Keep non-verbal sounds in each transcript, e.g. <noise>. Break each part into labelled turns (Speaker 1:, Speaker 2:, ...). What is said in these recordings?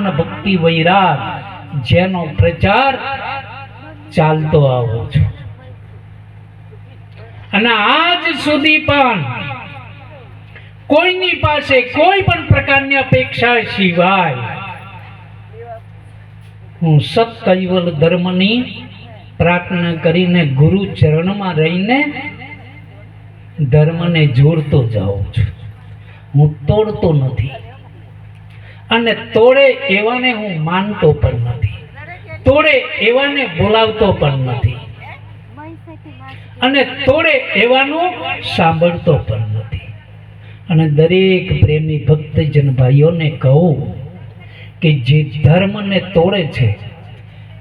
Speaker 1: જ્ઞાન ભક્તિ વૈરાગ, જેનો પ્રચાર ચાલતો આવો છું. અને આજ સુધી પણ કોઈની પાસે કોઈ પણ પ્રકારની અપેક્ષા સિવાય હું સત કૈવલ ધર્મની પ્રાર્થના કરીને ગુરુ ચરણમાં રહીને ધર્મને જોડતો જાઉં છું. હું તોડતો નથી. અને તોડે એવાને હું માનતો પણ નથી. તોડે એવાને બોલાવતો પણ નથી. અને તોડે એવાનું સાંભળતો પણ નથી. અને દરેક પ્રેમી ભક્તજન ભાઈઓને કહું કે જે ધર્મને તોડે છે,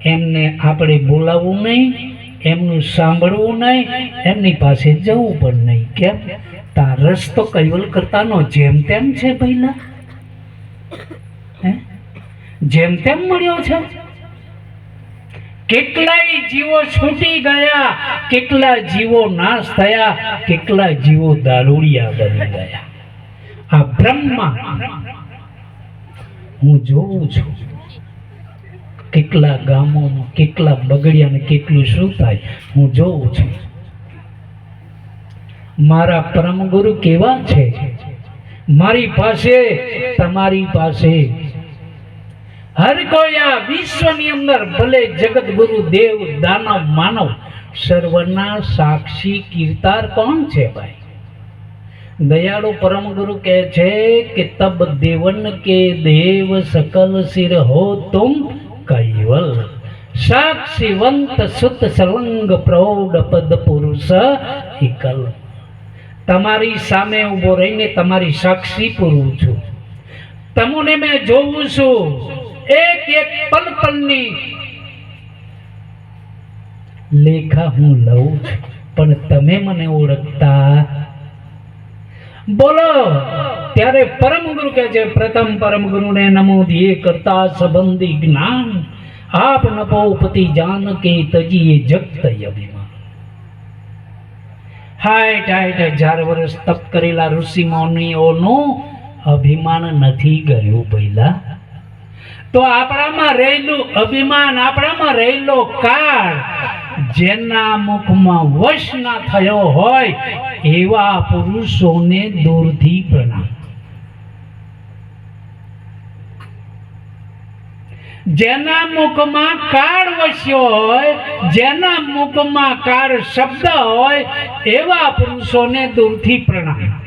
Speaker 1: એમને આપણે બોલાવવું નહીં, એમનું સાંભળવું નહીં, એમની પાસે જવું પણ નહીં. કેમ? તા તો કૈવલ કરતાનો જેમ તેમ છે પહેલા જેમ તેમ મળ્યો છે. કેટલાય જીવો છૂટી ગયા, કેટલા જીવો નાશ થયા, કેટલા જીવો દારૂડિયા બની ગયા. આ બ્રહ્મા હું જોઉં છું કેટલા ગામોમાં, કેટલા બગડ્યા ને કેટલું શું થાય, હું જોઉં છું. મારા પરમ ગુરુ કેવા છે? મારી પાસે, તમારી પાસે. હર કોઈ આ વિશ્વની અંદર ભલે જગત ગુરુ દેવ, દાનવ, માનવ, સર્વના સાક્ષી કીર્તાર કોણ છે ભાઈ? દયાળુ પરમ ગુરુ કહે છે કે તબ દેવન કે દેવ સકલ સિર હો તુમ કૈવલ. સાક્ષીવંત સુત સલંગ પ્રૌઢ પદ પુરુષ એકલ તમારી સામે ઊભો રહીને તમારી સાક્ષી પૂરું છું. તમને મેં જોઉં છું. એક એક પલ પલની લેખા હું લઉં છું. પણ તમે મને ઓળખતા બોલો. ત્યારે પરમ ગુરુ કહે છે, પ્રથમ પરમ ગુરુને નમો ધીએ કરતા સંબંધી જ્ઞાન આપ નપોપતિ જાન કે તજીએ જગત અભિમાન હાઈટ હાઈટ હજાર વર્ષ તપ કરેલા ઋષિ મુનિઓનું અભિમાન નથી ગયું પહેલા. તો આપણામાં રહેલું અભિમાન, આપણામાં રહેલો કાળ જેના મુખમાં વશ ના થયો હોય, એવા પુરુષોને દૂરથી પ્રણામ. જેના મુખમાં કાળ વસ્યો હોય, જેના મુખમાં કાળ શબ્દ હોય, એવા પુરુષોને દૂરથી પ્રણામ.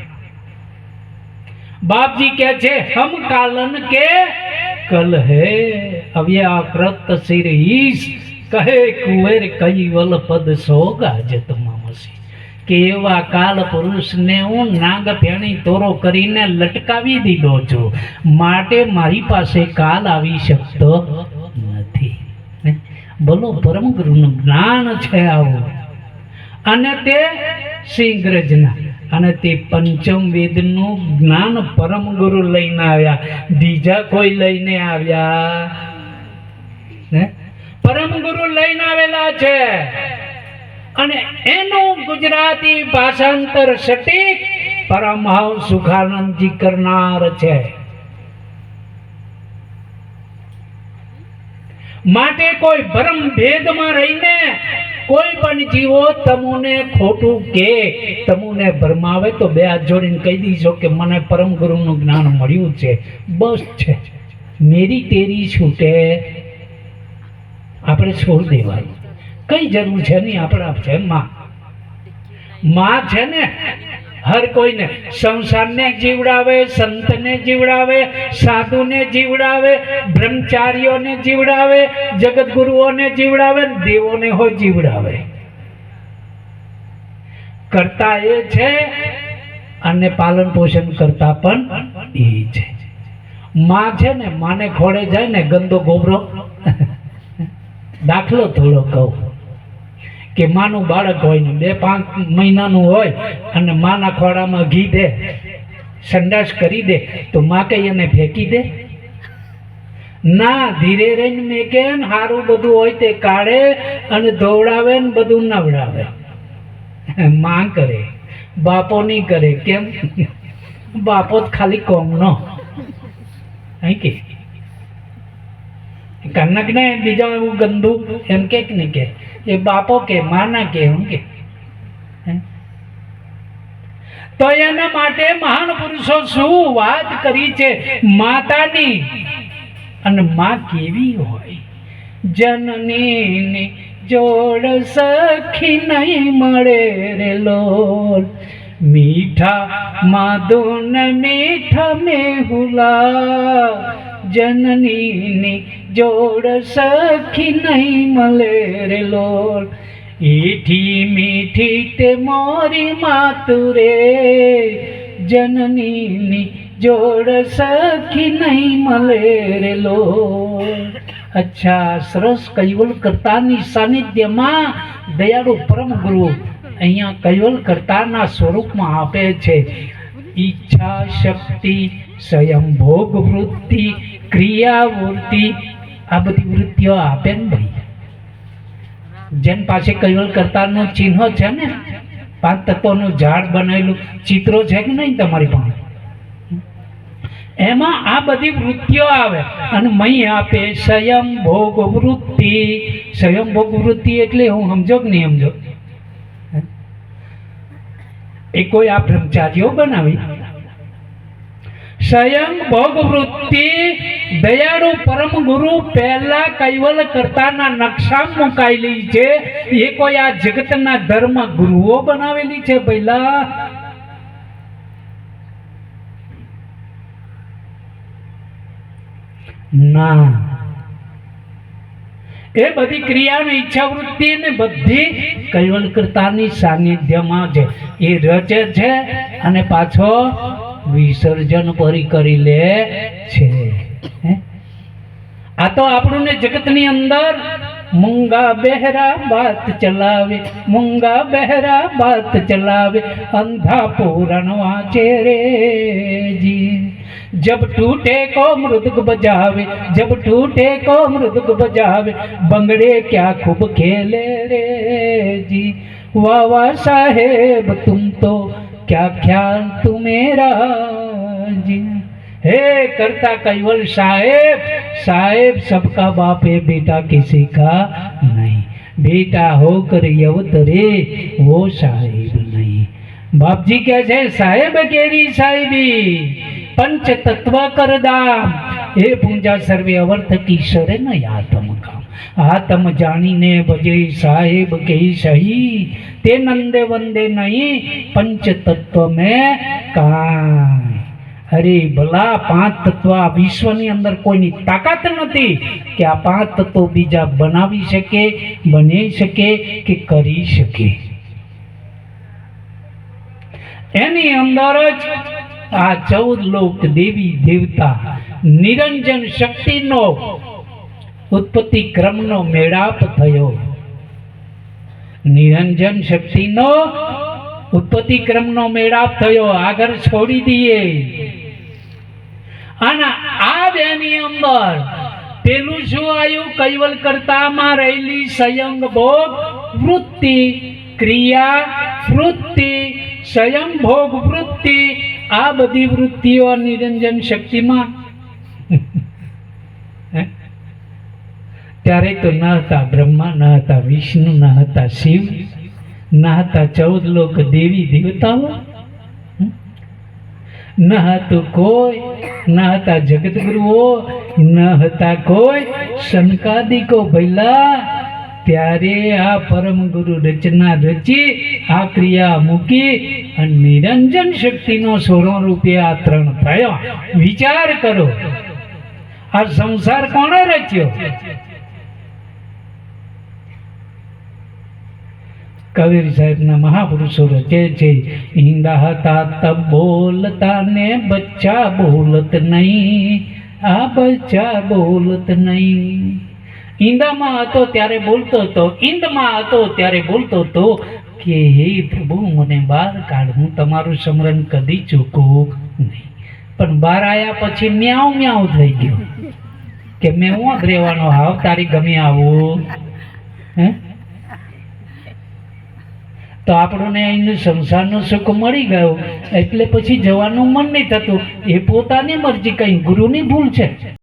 Speaker 1: બાપજી કહે છે, હમ કાલન કે કલ હે? અવ્યાકૃત શિર ઈશ, કહે કુવેર કૈવલ પદ સોગા જતમામસી કે એવા કાલ પુરુષને હું નાગ ફેણી તોરો કરીને લટકાવી દીધો છું. માટે મારી પાસે કાલ આવી શકતો નથી? બોલો, પરમ ગુરુનું જ્ઞાન છે આવું. અને તે સિંહગ્રજના અને તે પંચમ વેદનું જ્ઞાન પરમ ગુરુ લઈને આવ્યા. બીજા કોઈ લઈને આવ્યા? પરમ ગુરુ લઈને આવેલા છે. અને એનું ગુજરાતી ભાષાંતર સટીક પરમહંસ સુખાનંદજી કરનાર છે. માટે કોઈ ભ્રમ ભેદમાં રહીને કોઈ પણ જીવો તમને ખોટું કે, તમને ભરમાવે તો બે હાથ જોડીને કહી દીજો કે મને પરમ ગુરુનું જ્ઞાન મળ્યું છે. બસ છે. મેરી તેરી છૂટે. આપણે છોડ દેવાનું. કઈ જરૂર છે નહીં આપણા છે માં માં છે ને, હર કોઈને સંસારને જીવડાવે, સંતને જીવડાવે, સાધુને જીવડાવે, બ્રહ્મચારીઓને જીવડાવે જગતગુરુઓને જીવડાવે દેવોને હો જીવડાવે. કરતા એ છે અને પાલન પોષણ કરતા પણ એ છે. માં છે ને, માને ખોડે જાય ને ગંદો ગોબરો. <laughs> દાખલો થોડો કહું. કે માનું બાળક હોય ને બે પાંચ મહિનાનું હોય અને માના ખોળામાં ઘી દે, સંડાસ કરી દે, તો માં કઈ એને ફેંકી દે? ના, ધીરે રહીને મેકે ને સારું બધું હોય તે કાઢે અને ધોવડાવે ને બધું નવડાવે. માં કરે, બાપો નહીં કરે, કેમ? બાપો જ ખાલી કોમનો. અહીં કે? કનક ને બીજા એવું ગંદુ એમ કે ને કે. એ બાપો કે, માના કે એમ કે. તો એના માટે મહાન પુરુષો શું વાત કરી છે? માતાની. અને માં કેવી હોય? જનની જોડ સખી નહીં મળે રે લોલ. મીઠા માધુન, મીઠા મેહુલા. જનની જોડ સખી નહીં મળે રે લોલ. ઈઠી મીઠી તે મોરી માતુરે જનનીની જોડ સખી નહીં મળે રે લો અચ્છા, સરસ કૈવલ કરતાની સાનિધ્યમાં દયાળુ પરમ ગુરુ અહીંયા કૈવલ કરતાના સ્વરૂપમાં આપે છે. ઈચ્છા શક્તિ, સ્વયં ભોગ વૃત્તિ ક્રિયા વૃત્તિ આ બધી વૃત્તિઓ આપે ને ભાઈ. જેન પાસે કૈવલ કરતાનું ચિહ્ન છે ને, પાંચ તત્વોનું ઝાડ બનાવેલું, ચિત્રો છે કે નહીં તમારી પાસે? એમાં આ બધી વૃત્તિઓ આવે અને મહી આપે સ્વયં ભોગ વૃત્તિ. સ્વયં ભોગ વૃત્તિ એટલે હું સમજો કે નહીં સમજો? એ કોઈ આ બ્રહ્મચારીઓ બનાવી. સ્વયં ભોગ વૃત્તિ દયાળુ પરમ ગુરુ પહેલા કૈવલ કરતાના નકશા મુકાયેલી છે. એ કોઈ આ જગતના ધર્મ ગુરુઓ બનાવેલી છે પહેલા ના. એ બધી ક્રિયા ને ઈચ્છા વૃત્તિ ને બધી કૈવલ કરતાની સાનિધ્યમાં છે. એ રચે છે અને પાછો વિસર્જન પરી કરી લે છે? આ તો આપણું ને જગતની અંદર મૂંગા બહેરા બાત ચલાવે મૂંગા બહેરા બાત ચલાવે અંધા પૂરણ વાંચે રે જી जब टूटे को मृदुक बजावे जब टूटे को मृदुक बजावे बंगड़े क्या खूब खेले रे जी वाह वाह साहेब तुम तो क्या ख्याल तुम्हेरा जी हे करता कैवल साहेब साहेब सबका बाप है, बेटा किसी का नहीं। बेटा होकर यवतरे, वो साहेब नहीं। बाप जी क्या साहेब केरी साहेबी पंच तत्व कर दाम। हे पूजा सर्वे अवर्थ की शरण आत्म का। आत्म जानीने बजे साहेब के सही। ते नंदे वंदे नहीं पंच तत्व में કાંઈ અરે ભલા પાંચ તત્વ આ વિશ્વની અંદર કોઈની તાકાત નથી કે આ પાંચ તત્વો બીજા બનાવી શકે બની શકે કે કરી શકે. એની અંદર જ આ ચૌદ લોક દેવી દેવતા નિરંજન શક્તિનો ઉત્પત્તિ ક્રમનો મેળાપ થયો. નિરંજન શક્તિનો ઉત્પત્તિ ક્રમનો મેળાપ થયો. આગળ છોડી દઈએ. અને આ બેની અંદર પેલું શું આવ્યું? કૈવલ કરતામાં રહેલી સંયમ ભોગ વૃત્તિ, ક્રિયા વૃત્તિ ભોગ વૃત્તિ, આ બધી વૃત્તિઓ નિરંજન શક્તિમાં. ત્યારે તો ન હતા બ્રહ્મા, ન હતા વિષ્ણુ, ન હતા શિવ, ન હતા ચૌદ લોક દેવી દેવતાઓ? ન હતું કોઈ. ન હતા જગતગુરુઓ ન હતા કોઈ શંકાદિકો ભૈલા. ત્યારે આ પરમ ગુરુ રચના રચી, આ ક્રિયા મૂકી અને નિરંજન શક્તિનો સ્વરો રૂપે આ ત્રણ થયો. વિચાર કરો, આ સંસાર કોણે રચ્યો? કબીર સાહેબના મહાપુરુષો રચે છે. ઈંડા હતા તબ બોલતા ને બચ્ચા બોલત નહીં. આ બચ્ચા બોલત નહીં. ઈંડામાં હતો ત્યારે બોલતો હતો ઈંડમાં હતો ત્યારે બોલતો હતો કે હે પ્રભુ, મને બહાર કાઢ, હું તમારું સ્મરણ કદી ચૂકું નહીં. પણ બહાર આવ્યા પછી મ્યાઉ મ્યાઉ થઈ ગયો. કે મેં હું જ રહેવાનો, હાવ તારી ગમે આવું. હે? તો આપણને અહીંનું સંસારનું સુખ મળી ગયું. એટલે પછી જવાનું મન નહીં થતું. એ પોતાની મરજી, કઈ ગુરુની ભૂલ છે.